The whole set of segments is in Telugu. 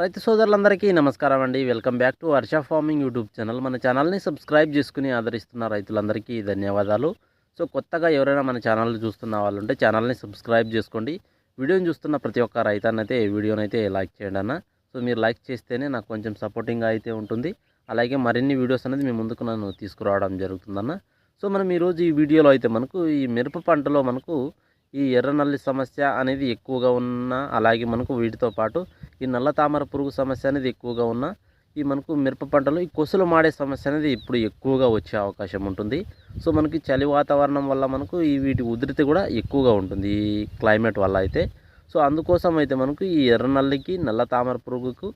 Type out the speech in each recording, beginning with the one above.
రైతు సోదరులందరికీ నమస్కారం అండి. Welcome back to Varsha farming YouTube channel. మన ఛానల్ని సబ్స్క్రైబ్ చేసుకుని ఆదరిస్తున్న రైతులందరికీ ధన్యవాదాలు. సో కొత్తగా ఎవరైనా మన ఛానల్ చూస్తున్న వాళ్ళు ఉంటే ఛానల్ని సబ్స్క్రైబ్ చేసుకోండి. వీడియోని చూస్తున్న ప్రతి ఒక్క రైతాన్నైతే అయితే వీడియోని అయితే లైక్ చేయండి అన్న. సో మీరు లైక్ చేస్తేనే నాకు కొంచెం సపోర్టింగ్గా అయితే ఉంటుంది. అలాగే మరిన్ని వీడియోస్ అనేది మీ ముందుకు నన్ను తీసుకురావడం జరుగుతుందన్న. సో మనం ఈరోజు ఈ వీడియోలో అయితే మనకు ఈ మిరప పంటలో మనకు ఈ ఎర్రనల్లి సమస్య అనేది ఎక్కువగా ఉన్న అలాగే మనకు వీటితో పాటు ఈ నల్ల తామర పురుగు సమస్య అనేది ఎక్కువగా ఉన్న ఈ మనకు మిరప పంటలో ఈ కొసులు మాడే సమస్య అనేది ఇప్పుడు ఎక్కువగా వచ్చే అవకాశం ఉంటుంది. సో మనకి చలి వాతావరణం వల్ల మనకు ఈ వీటి ఉధృతి కూడా ఎక్కువగా ఉంటుంది ఈ క్లైమేట్ వల్ల అయితే. సో అందుకోసం అయితే మనకు ఈ ఎర్రనల్లికి నల్ల తామర పురుగుకు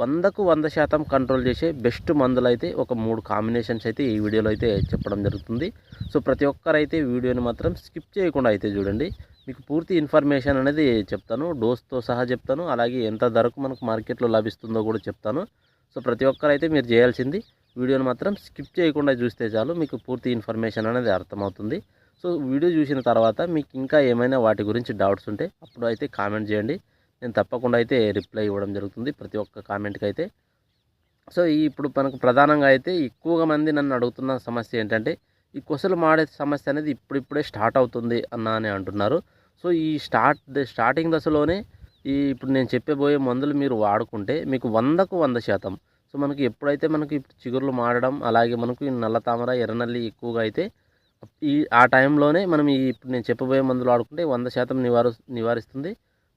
వందకు వంద శాతం కంట్రోల్ చేసే బెస్ట్ మందులు అయితే ఒక మూడు కాంబినేషన్స్ అయితే ఈ వీడియోలో అయితే చెప్పడం జరుగుతుంది. సో ప్రతి ఒక్కరైతే వీడియోని మాత్రం స్కిప్ చేయకుండా అయితే చూడండి. మీకు పూర్తి ఇన్ఫర్మేషన్ అనేది చెప్తాను. డోస్తో సహా చెప్తాను. అలాగే ఎంత ధరకు మనకు మార్కెట్లో లభిస్తుందో కూడా చెప్తాను. సో ప్రతి ఒక్కరైతే మీరు చేయాల్సింది వీడియోని మాత్రం స్కిప్ చేయకుండా చూస్తే చాలు. మీకు పూర్తి ఇన్ఫర్మేషన్ అనేది అర్థమవుతుంది. సో వీడియో చూసిన తర్వాత మీకు ఇంకా ఏమైనా వాటి గురించి డౌట్స్ ఉంటే అప్పుడు అయితే కామెంట్ చేయండి. నేను తప్పకుండా అయితే రిప్లై ఇవ్వడం జరుగుతుంది ప్రతి ఒక్క కామెంట్కి అయితే సో ఈ ఇప్పుడు మనకు ప్రధానంగా అయితే ఎక్కువగా మంది నన్ను అడుగుతున్న సమస్య ఏంటంటే ఈ కొసలు మాడే సమస్య అనేది ఇప్పుడిప్పుడే స్టార్ట్ అవుతుంది అన్న అని అంటున్నారు. సో ఈ స్టార్ట్ స్టార్టింగ్ దశలోనే ఈ ఇప్పుడు నేను చెప్పబోయే మందులు మీరు వాడుకుంటే మీకు వందకు వంద శాతం. సో మనకి ఎప్పుడైతే మనకి ఇప్పుడు చిగురులు మాడడం అలాగే మనకు ఈ నల్ల తామర ఎర్రనల్లి ఎక్కువగా అయితే ఈ ఆ టైంలోనే మనం ఈ ఇప్పుడు నేను చెప్పబోయే మందులు వాడుకుంటే వంద శాతం నివారు నివారిస్తుంది.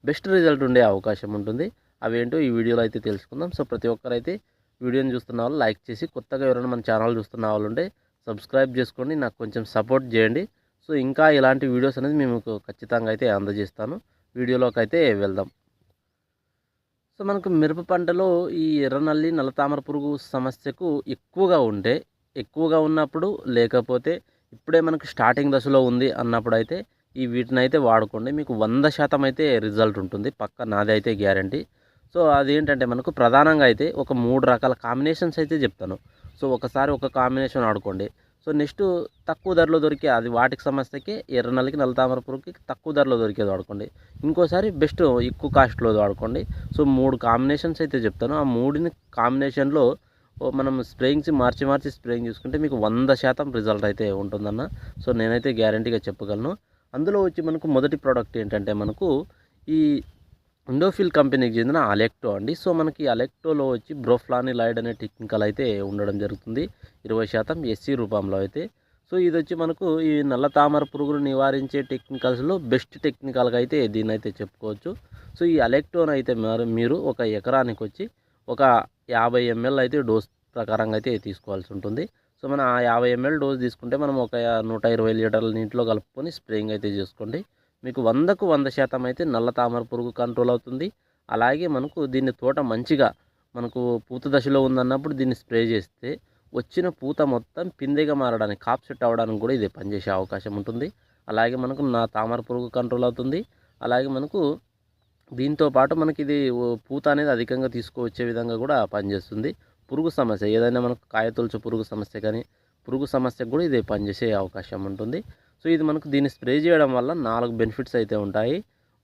బెస్ట్ రిజల్ట్ ఉండే అవకాశం ఉంటుంది. అవేంటో ఈ వీడియోలో అయితే తెలుసుకుందాం. సో ప్రతి ఒక్కరైతే వీడియోని చూస్తున్న వాళ్ళు లైక్ చేసి కొత్తగా ఎవరైనా మన ఛానల్ చూస్తున్న వాళ్ళు ఉంటే సబ్స్క్రైబ్ చేసుకోండి. నాకు కొంచెం సపోర్ట్ చేయండి. సో ఇంకా ఇలాంటి వీడియోస్ అనేది మేము ఖచ్చితంగా అయితే అందజేస్తాను. వీడియోలోకి అయితే వెళ్దాం. సో మనకు మిరప పంటలో ఈ ఎర్రనల్లి నల్లతామర పురుగు సమస్యకు ఎక్కువగా ఉంటే ఎక్కువగా ఉన్నప్పుడు లేకపోతే ఇప్పుడే మనకు స్టార్టింగ్ దశలో ఉంది అన్నప్పుడు అయితే ఈ వీటిని అయితే వాడుకోండి. మీకు వంద శాతం అయితే రిజల్ట్ ఉంటుంది. పక్క నాది అయితే గ్యారంటీ. సో అదేంటంటే మనకు ప్రధానంగా అయితే ఒక మూడు రకాల కాంబినేషన్స్ అయితే చెప్తాను. సో ఒకసారి ఒక కాంబినేషన్ ఆడుకోండి. సో నెక్స్ట్ తక్కువ ధరలో దొరికే అది వాటికి సమస్యకి ఎర్రనల్లికి నల్లతామర పురుగుకి తక్కువ ధరలో దొరికేది వాడుకోండి. ఇంకోసారి బెస్ట్ ఎక్కువ కాస్ట్లో వాడుకోండి. సో మూడు కాంబినేషన్స్ అయితే చెప్తాను. ఆ మూడిని కాంబినేషన్లో మనం స్ప్రేయింగ్స్ మార్చి మార్చి స్ప్రేయింగ్ చూసుకుంటే మీకు వంద శాతం రిజల్ట్ అయితే ఉంటుందన్న. సో నేనైతే గ్యారంటీగా చెప్పగలను. అందులో వచ్చి మనకు మొదటి ప్రోడక్ట్ ఏంటంటే మనకు ఈ ఇండోఫిల్ కంపెనీకి చెందిన అలెక్టో అండి. సో మనకి అలెక్టోలో వచ్చి బ్రోఫ్లానిలైడ్ అనే టెక్నికల్ అయితే ఉండడం జరుగుతుంది. ఇరవై శాతం ఎస్సీ రూపంలో అయితే. సో ఇది వచ్చి మనకు ఈ నల్ల తామర పురుగులు నివారించే టెక్నికల్స్లో బెస్ట్ టెక్నికల్గా అయితే దీన్ని అయితే చెప్పుకోవచ్చు. సో ఈ అలెక్టోన్ అయితే మీరు ఒక ఎకరానికి వచ్చి ఒక యాభై ఎంఎల్ అయితే డోస్ ప్రకారంగా అయితే తీసుకోవాల్సి ఉంటుంది. సో మనం ఆ యాభై ఎంఎల్ డోస్ తీసుకుంటే మనం ఒక నూట ఇరవై లీటర్ల నీటిలో కలుపుకొని స్ప్రేయింగ్ అయితే చేసుకోండి. మీకు వందకు వంద శాతం అయితే నల్ల తామర పురుగు కంట్రోల్ అవుతుంది. అలాగే మనకు దీన్ని తోట మంచిగా మనకు పూత దశలో ఉందన్నప్పుడు దీన్ని స్ప్రే చేస్తే వచ్చిన పూత మొత్తం పిందెగా మారడానికి కాప్ సెట్ అవ్వడానికి కూడా ఇది పనిచేసే అవకాశం ఉంటుంది. అలాగే మనకు నా తామర పురుగు కంట్రోల్ అవుతుంది. అలాగే మనకు దీంతో పాటు మనకి ఇది పూత అనేది అధికంగా తీసుకువచ్చే విధంగా కూడా పనిచేస్తుంది. పురుగు సమస్య. ఏదైనా మనకు కాయతొలుచు పురుగు సమస్య కానీ పురుగు సమస్యకు కూడా ఇది పనిచేసే అవకాశం ఉంటుంది. సో ఇది మనకు దీన్ని స్ప్రే చేయడం వల్ల నాలుగు బెనిఫిట్స్ అయితే ఉంటాయి.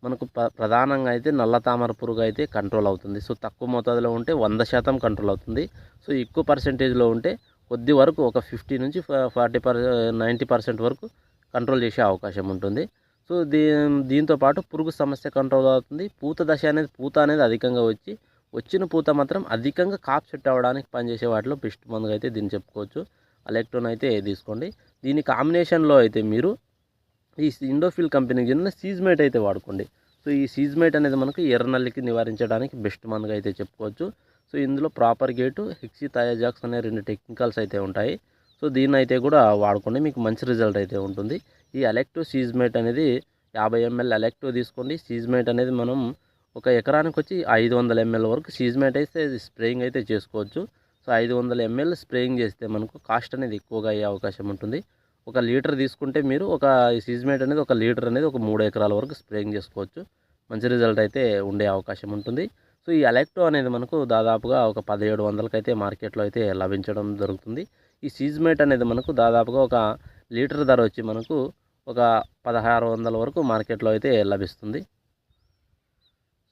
మనకు ప ప్రధానంగా అయితే నల్ల తామర పురుగు అయితే కంట్రోల్ అవుతుంది. సో తక్కువ మోతాదులో ఉంటే వంద శాతం కంట్రోల్ అవుతుంది. సో ఎక్కువ పర్సెంటేజ్లో ఉంటే కొద్ది వరకు ఒక ఫిఫ్టీ నుంచి ఫార్టీ పర్ నైంటీ పర్సెంట్ వరకు కంట్రోల్ చేసే అవకాశం ఉంటుంది. సో దీ దీంతో పాటు పురుగు సమస్య కంట్రోల్ అవుతుంది. పూత దశ అనేది పూత అనేది అధికంగా వచ్చి వచ్చిన పూత మాత్రం అధికంగా కాప్ సెట్ అవ్వడానికి పనిచేసే వాటిలో బెస్ట్ మందుగా అయితే దీన్ని చెప్పుకోవచ్చు. అలెక్ట్రోన్ అయితే తీసుకోండి. దీని కాంబినేషన్లో అయితే మీరు ఈ ఇండోఫిల్ కంపెనీకి చెందిన సీజ్మేట్ అయితే వాడుకోండి. సో ఈ సీజ్మేట్ అనేది మనకు ఎర్రనల్లికి నివారించడానికి బెస్ట్ మందుగా అయితే చెప్పుకోవచ్చు. సో ఇందులో ప్రాపర్ గేటు హెక్సీ థయాజాక్స్ అనే రెండు టెక్నికల్స్ అయితే ఉంటాయి. సో దీన్ని అయితే కూడా వాడుకోండి. మీకు మంచి రిజల్ట్ అయితే ఉంటుంది. ఈ అలెక్టో సీజ్మేట్ అనేది యాభై ఎంఎల్ అలెక్టో తీసుకోండి. సీజ్మేట్ అనేది మనం ఒక ఎకరానికి వచ్చి ఐదు వందల ఎంఎల్ వరకు సీజ్మెంట్ అయితే స్ప్రేయింగ్ అయితే చేసుకోవచ్చు. సో ఐదు వందల ఎంఎల్ స్ప్రేయింగ్ చేస్తే మనకు కాస్ట్ అనేది ఎక్కువగా అయ్యే అవకాశం ఉంటుంది. ఒక లీటర్ తీసుకుంటే మీరు ఒక సీజ్మెంట్ అనేది ఒక లీటర్ అనేది ఒక మూడు ఎకరాల వరకు స్ప్రేయింగ్ చేసుకోవచ్చు. మంచి రిజల్ట్ అయితే ఉండే అవకాశం ఉంటుంది. సో ఈ అలెక్టో అనేది మనకు దాదాపుగా ఒక పదిహేడు వందలకైతే మార్కెట్లో అయితే లభించడం జరుగుతుంది. ఈ సీజ్మేట్ అనేది మనకు దాదాపుగా ఒక లీటర్ ధర వచ్చి మనకు ఒక పదహారు వందల వరకు మార్కెట్లో అయితే లభిస్తుంది.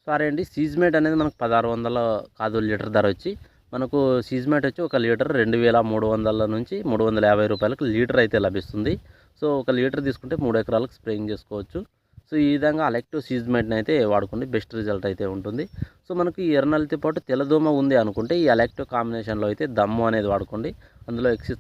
సారీ అండి సీజ్మేట్ అనేది మనకు పదహారు వందల కాదు లీటర్ ధర వచ్చి మనకు సీజ్మేట్ వచ్చి ఒక లీటర్ రెండు వేల మూడు వందల నుంచి మూడు వందల యాభై రూపాయలకు లీటర్ అయితే లభిస్తుంది. సో ఒక లీటర్ తీసుకుంటే మూడు ఎకరాలకు స్ప్రేయింగ్ చేసుకోవచ్చు. సో ఈ విధంగా అలెక్టివ్ సీజ్మేట్ని అయితే వాడుకోండి బెస్ట్ రిజల్ట్ అయితే ఉంటుంది. సో మనకి ఈ ఎర్రనల్లితో పాటు తెల్లదోమ ఉంది అనుకుంటే ఈ అలెక్టివ్ కాంబినేషన్లో అయితే దమ్ము అనేది వాడుకోండి. అందులో ఎక్సి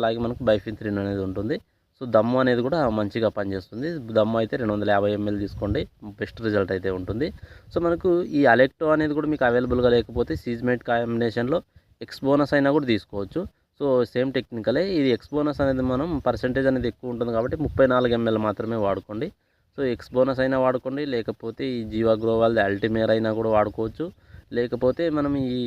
అలాగే మనకు బైఫిన్త్రిన్ అనేది ఉంటుంది. సో దమ్ము అనేది కూడా మంచిగా పనిచేస్తుంది. దమ్ము అయితే రెండు వందల యాభై ఎంఎల్ తీసుకోండి. బెస్ట్ రిజల్ట్ అయితే ఉంటుంది. సో మనకు ఈ అలెక్టో అనేది కూడా మీకు అవైలబుల్గా లేకపోతే సీజ్మేట్ కాంబినేషన్లో ఎక్స్ బోనస్ అయినా కూడా తీసుకోవచ్చు. సో సేమ్ టెక్నికలే. ఇది ఎక్స్ బోనస్ అనేది మనం పర్సంటేజ్ అనేది ఎక్కువ ఉంటుంది కాబట్టి ముప్పై నాలుగు ఎంఎల్ మాత్రమే వాడుకోండి. సో ఎక్స్ బోనస్ అయినా వాడుకోండి. లేకపోతే ఈ జీవాగ్రోవాల్ది అల్టిమేర్ అయినా కూడా వాడుకోవచ్చు. లేకపోతే మనం ఈ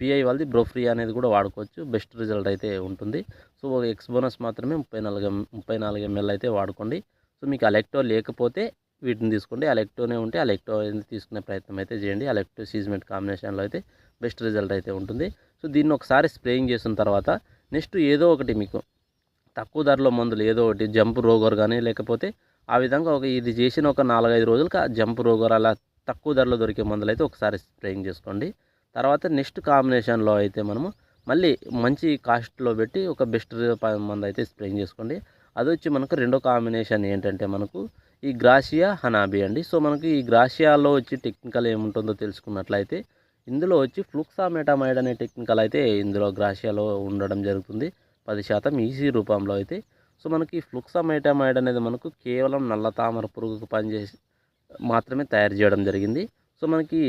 పిఐ వాళ్ళది బ్రోఫ్రీ అనేది కూడా వాడుకోవచ్చు. బెస్ట్ రిజల్ట్ అయితే ఉంటుంది. సో ఎక్స్ బోనస్ మాత్రమే ముప్పై నాలుగు ముప్పై నాలుగు ఎంఎల్ అయితే వాడుకోండి. సో మీకు అలెక్టో లేకపోతే వీటిని తీసుకోండి. అలెక్టోనే ఉంటే అలెక్టో అనేది తీసుకునే ప్రయత్నం అయితే చేయండి. అలెక్టో సీజ్మెంట్ కాంబినేషన్లో అయితే బెస్ట్ రిజల్ట్ అయితే ఉంటుంది. సో దీన్ని ఒకసారి స్ప్రేయింగ్ చేసిన తర్వాత నెక్స్ట్ ఏదో ఒకటి మీకు తక్కువ ధరలో మందులు ఏదో ఒకటి జంప్ రోగర్ కానీ లేకపోతే ఆ విధంగా ఒక ఇది చేసిన ఒక నాలుగైదు రోజులకి ఆ జంప్ రోగర్ అలా తక్కువ ధరలో దొరికే మందులు అయితే ఒకసారి స్ప్రేయింగ్ చేసుకోండి. తర్వాత నెక్స్ట్ కాంబినేషన్లో అయితే మనము మళ్ళీ మంచి కాస్ట్లో పెట్టి ఒక బెస్ట్ మందు అయితే స్ప్రేయింగ్ చేసుకోండి. అది వచ్చి మనకు రెండో కాంబినేషన్ ఏంటంటే మనకు ఈ గ్రాషియా హనాబీ అండి. సో మనకి ఈ గ్రాషియాలో వచ్చి టెక్నికల్ ఏముంటుందో తెలుసుకున్నట్లయితే ఇందులో వచ్చి ఫ్లూక్సామెటామైడ్ అనే టెక్నికల్ అయితే ఇందులో గ్రాషియాలో ఉండడం జరుగుతుంది. పది శాతం ఈజీ రూపంలో అయితే. సో మనకి ఫ్లూక్సామెటామైడ్ అనేది మనకు కేవలం నల్ల తామర పురుగుకు పనిచేసి మాత్రమే తయారు చేయడం జరిగింది. సో మనకి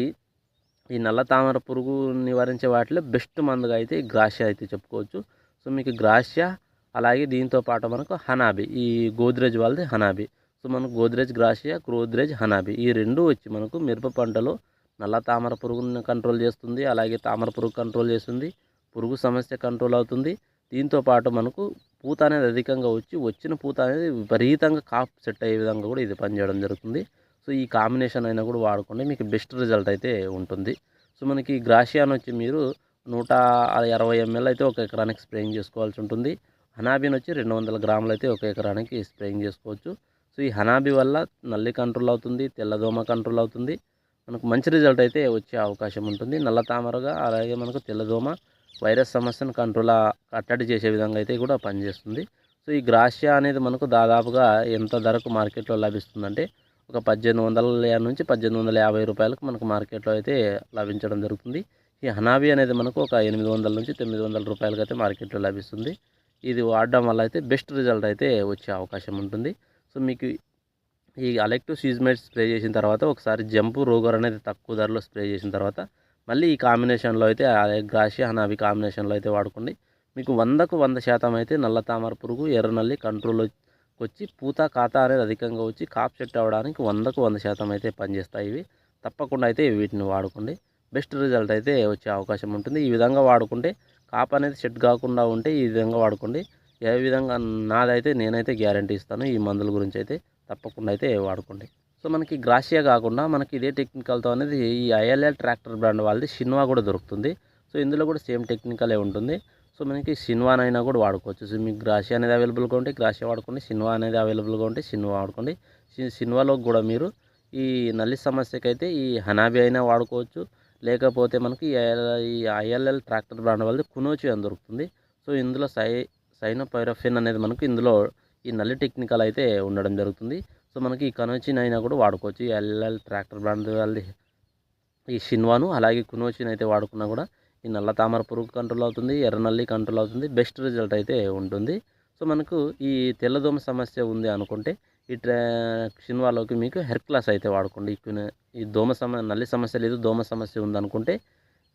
ఈ నల్ల తామర పురుగు నివారించే వాటిలో బెస్ట్ మందుగా అయితే గ్రాషియా అయితే చెప్పుకోవచ్చు. సో మీకు గ్రాషియా అలాగే దీంతో పాటు మనకు హనాబి ఈ గోద్రేజ్ వాళ్ళది హనాబి. సో మనకు గోద్రేజ్ గ్రాషియా గోద్రేజ్ హనాబి ఈ రెండు వచ్చి మనకు మిరప పంటలో నల్ల తామర పురుగుని కంట్రోల్ చేస్తుంది అలాగే తామర పురుగు కంట్రోల్ చేస్తుంది పురుగు సమస్య కంట్రోల్ అవుతుంది. దీంతో పాటు మనకు పూత అనేది అధికంగా వచ్చి వచ్చిన పూత అనేది విపరీతంగా కాప్ సెట్ అయ్యే విధంగా కూడా ఇది పనిచేయడం జరుగుతుంది. సో ఈ కాంబినేషన్ అయినా కూడా వాడుకోండి. మీకు బెస్ట్ రిజల్ట్ అయితే ఉంటుంది. సో మనకి గ్రాషియాన్ వచ్చి మీరు నూట ఇరవై ఎంఎల్ అయితే ఒక ఎకరానికి స్ప్రేయింగ్ చేసుకోవాల్సి ఉంటుంది. హనాబీన్ వచ్చి రెండు వందల గ్రాములు అయితే ఒక ఎకరానికి స్ప్రేయింగ్ చేసుకోవచ్చు. సో ఈ హనాబీ వల్ల నల్లి కంట్రోల్ అవుతుంది తెల్లదోమ కంట్రోల్ అవుతుంది. మనకు మంచి రిజల్ట్ అయితే వచ్చే అవకాశం ఉంటుంది. నల్ల తామరగా అలాగే మనకు తెల్లదోమ వైరస్ సమస్యను కంట్రోల్ కట్టడి చేసే విధంగా అయితే కూడా పనిచేస్తుంది. సో ఈ గ్రాషియా అనేది మనకు దాదాపుగా ఎంత ధరకు మార్కెట్లో లభిస్తుందంటే ఒక పద్దెనిమిది వందల నుంచి పద్దెనిమిది వందల యాభై రూపాయలకు మనకు మార్కెట్లో అయితే లభించడం జరుగుతుంది. ఈ హనాబీ అనేది మనకు ఒక ఎనిమిది వందల నుంచి తొమ్మిది వందల రూపాయలకి అయితే మార్కెట్లో లభిస్తుంది. ఇది వాడడం వల్ల అయితే బెస్ట్ రిజల్ట్ అయితే వచ్చే అవకాశం ఉంటుంది. సో మీకు ఈ అలెక్టివ్ సీజ్మేట్ స్ప్రే చేసిన తర్వాత ఒకసారి జంపు రోగర్ అనేది తక్కువ ధరలో స్ప్రే చేసిన తర్వాత మళ్ళీ ఈ కాంబినేషన్లో అయితే గ్రాషి హనాబీ కాంబినేషన్లో అయితే వాడుకోండి. మీకు వందకు వంద శాతం అయితే నల్ల తామర పురుగు ఎర్రనల్లి కంట్రోల్ వచ్చి పూత ఖాతా అనేది అధికంగా వచ్చి కాప్ సెట్ అవ్వడానికి వందకు వంద శాతం అయితే పనిచేస్తాయి ఇవి. తప్పకుండా అయితే వీటిని వాడుకోండి. బెస్ట్ రిజల్ట్ అయితే వచ్చే అవకాశం ఉంటుంది. ఈ విధంగా వాడుకుంటే కాప్ అనేది సెట్ కాకుండా ఉంటే ఈ విధంగా వాడుకోండి. ఏ విధంగా నాదైతే నేనైతే గ్యారంటీ ఇస్తాను. ఈ మందుల గురించి అయితే తప్పకుండా అయితే వాడుకోండి. సో మనకి గ్రాషియా కాకుండా మనకి ఇదే టెక్నికల్తో అనేది ఈ ఐఎల్ఎల్ ట్రాక్టర్ బ్రాండ్ వాళ్ళది షిన్వా కూడా దొరుకుతుంది. సో ఇందులో కూడా సేమ్ టెక్నికలే ఉంటుంది. సో మనకి సిన్వాన్ అయినా కూడా వాడుకోవచ్చు. సో మీకు గ్రాషియా అనేది అవైలబుల్గా ఉంటే గ్రాషియా వాడుకోండి సిన్వా అనేది అవైలబుల్గా ఉంటే సిన్వా వాడుకోండి. సిన్వాలో కూడా మీరు ఈ నల్లి సమస్యకైతే ఈ హనాబి అయినా వాడుకోవచ్చు. లేకపోతే మనకి ఈ ఐఎల్ఎల్ ట్రాక్టర్ బ్రాండ్ వాళ్ళది కునోచి అని దొరుకుతుంది. సో ఇందులో సై సైనోపైరఫిన్ అనేది మనకు ఇందులో ఈ నల్లి టెక్నికల్ అయితే ఉండడం జరుగుతుంది. సో మనకి ఈ కనోచిన్ అయినా కూడా వాడుకోవచ్చు. ఈ ఎల్ఎల్ ట్రాక్టర్ బ్రాండ్ వాళ్ళది ఈ షిన్వాను అలాగే కునోచిన్ అయితే వాడుకున్నా కూడా ఈ నల్ల తామర పురుగు కంట్రోల్ అవుతుంది ఎర్ర నల్లి కంట్రోల్ అవుతుంది బెస్ట్ రిజల్ట్ అయితే ఉంటుంది. సో మనకు ఈ తెల్లదోమ సమస్య ఉంది అనుకుంటే ఈ ట్రా షిన్వాలోకి మీకు హెర్క్లాస్ అయితే వాడుకోండి. ఈ దోమ సమ నల్లి సమస్య లేదు దోమ సమస్య ఉందనుకుంటే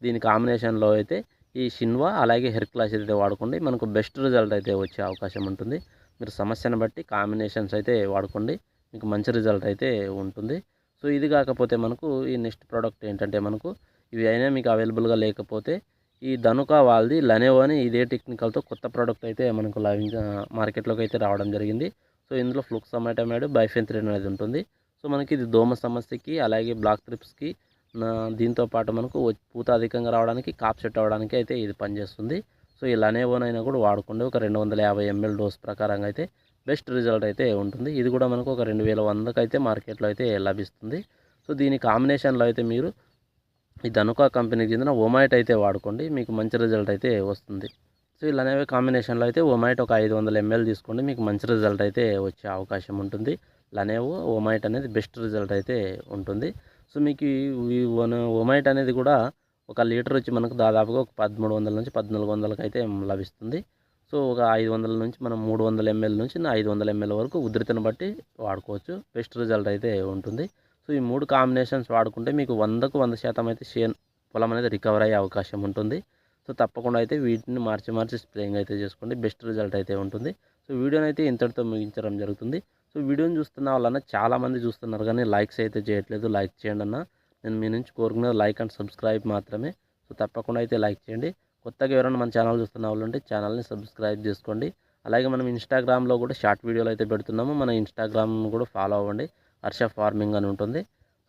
దీని కాంబినేషన్లో అయితే ఈ షిన్వా అలాగే హెర్క్లాస్ అయితే వాడుకోండి. మనకు బెస్ట్ రిజల్ట్ అయితే వచ్చే అవకాశం ఉంటుంది. మీరు సమస్యను బట్టి కాంబినేషన్స్ అయితే వాడుకోండి. మీకు మంచి రిజల్ట్ అయితే ఉంటుంది. సో ఇది కాకపోతే మనకు ఈ నెక్స్ట్ ప్రోడక్ట్ ఏంటంటే మనకు ఇవి అయినా మీకు అవైలబుల్గా లేకపోతే ఈ ధనుక వాళ్ళది లనేవో అని ఇదే టెక్నికల్తో కొత్త ప్రోడక్ట్ అయితే మనకు లభించ మార్కెట్లోకి అయితే రావడం జరిగింది. సో ఇందులో ఫ్లూక్సమాటోమేడ్ బైఫెంత్రిన్ అనేది ఉంటుంది. సో మనకి ఇది దోమ సమస్యకి అలాగే బ్లాక్ ట్రిప్స్కి దీంతో పాటు మనకు పూత అధికంగా రావడానికి కాప్ సెట్ అవ్వడానికి అయితే ఇది పనిచేస్తుంది. సో ఈ లనేవోనైనా కూడా వాడుకుంటే ఒక రెండు వందల యాభై ఎంఎల్ డోస్ ప్రకారంగా అయితే బెస్ట్ రిజల్ట్ అయితే ఉంటుంది. ఇది కూడా మనకు ఒక రెండు వేల వందకు అయితే మార్కెట్లో అయితే లభిస్తుంది. సో దీని కాంబినేషన్లో అయితే మీరు ఈ ధనుకా కంపెనీకి చెందిన ఒమైట్ అయితే వాడుకోండి. మీకు మంచి రిజల్ట్ అయితే వస్తుంది. సో ఇలా అనేవి కాంబినేషన్లో అయితే ఒమైట్ ఒక ఐదు వందల ఎంఎల్ తీసుకోండి. మీకు మంచి రిజల్ట్ అయితే వచ్చే అవకాశం ఉంటుంది. లనేవో ఒమైట్ అనేది బెస్ట్ రిజల్ట్ అయితే ఉంటుంది. సో మీకు ఈ ఒమైట్ అనేది కూడా ఒక లీటర్ వచ్చి మనకు దాదాపుగా ఒక పదమూడు వందల నుంచి పద్నాలుగు వందలకి అయితే లభిస్తుంది. సో ఒక ఐదు వందల నుంచి మనం మూడు వందల ఎంఎల్ నుంచి ఐదు వందల ఎంఎల్ వరకు ఉధృతిని బట్టి వాడుకోవచ్చు. బెస్ట్ రిజల్ట్ అయితే ఉంటుంది. సో ఈ మూడు కాంబినేషన్స్ వాడుకుంటే మీకు వందకు వంద శాతం అయితే షేన్ పొలం అనేది రికవర్ అయ్యే అవకాశం ఉంటుంది. సో తప్పకుండా అయితే వీటిని మార్చి మార్చి స్ప్రేయింగ్ అయితే చేసుకోండి. బెస్ట్ రిజల్ట్ అయితే ఉంటుంది. సో వీడియోని అయితే ఇంతటితో ముగించడం జరుగుతుంది. సో వీడియోని చూస్తున్న వాళ్ళన్న చాలామంది చూస్తున్నారు కానీ లైక్స్ అయితే చేయట్లేదు. లైక్ చేయండి అన్న. నేను మీ నుంచి కోరుకునేది లైక్ అండ్ సబ్స్క్రైబ్ మాత్రమే. సో తప్పకుండా అయితే లైక్ చేయండి. కొత్తగా ఎవరైనా మన ఛానల్ చూస్తున్న వాళ్ళు ఉంటే ఛానల్ని సబ్స్క్రైబ్ చేసుకోండి. అలాగే మనం ఇన్స్టాగ్రామ్లో కూడా షార్ట్ వీడియోలు అయితే పెడుతున్నాము. మన ఇన్స్టాగ్రామ్ కూడా ఫాలో అవ్వండి. హర్ష ఫార్మింగ్ అని ఉంటుంది.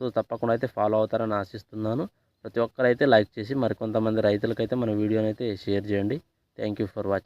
సో తప్పకుండా అయితే ఫాలో అవుతారని ఆశిస్తున్నాను. ప్రతి ఒక్కరైతే లైక్ చేసి మరికొంతమంది రైతులకైతే మన వీడియోనైతే షేర్ చేయండి. Thank you for watching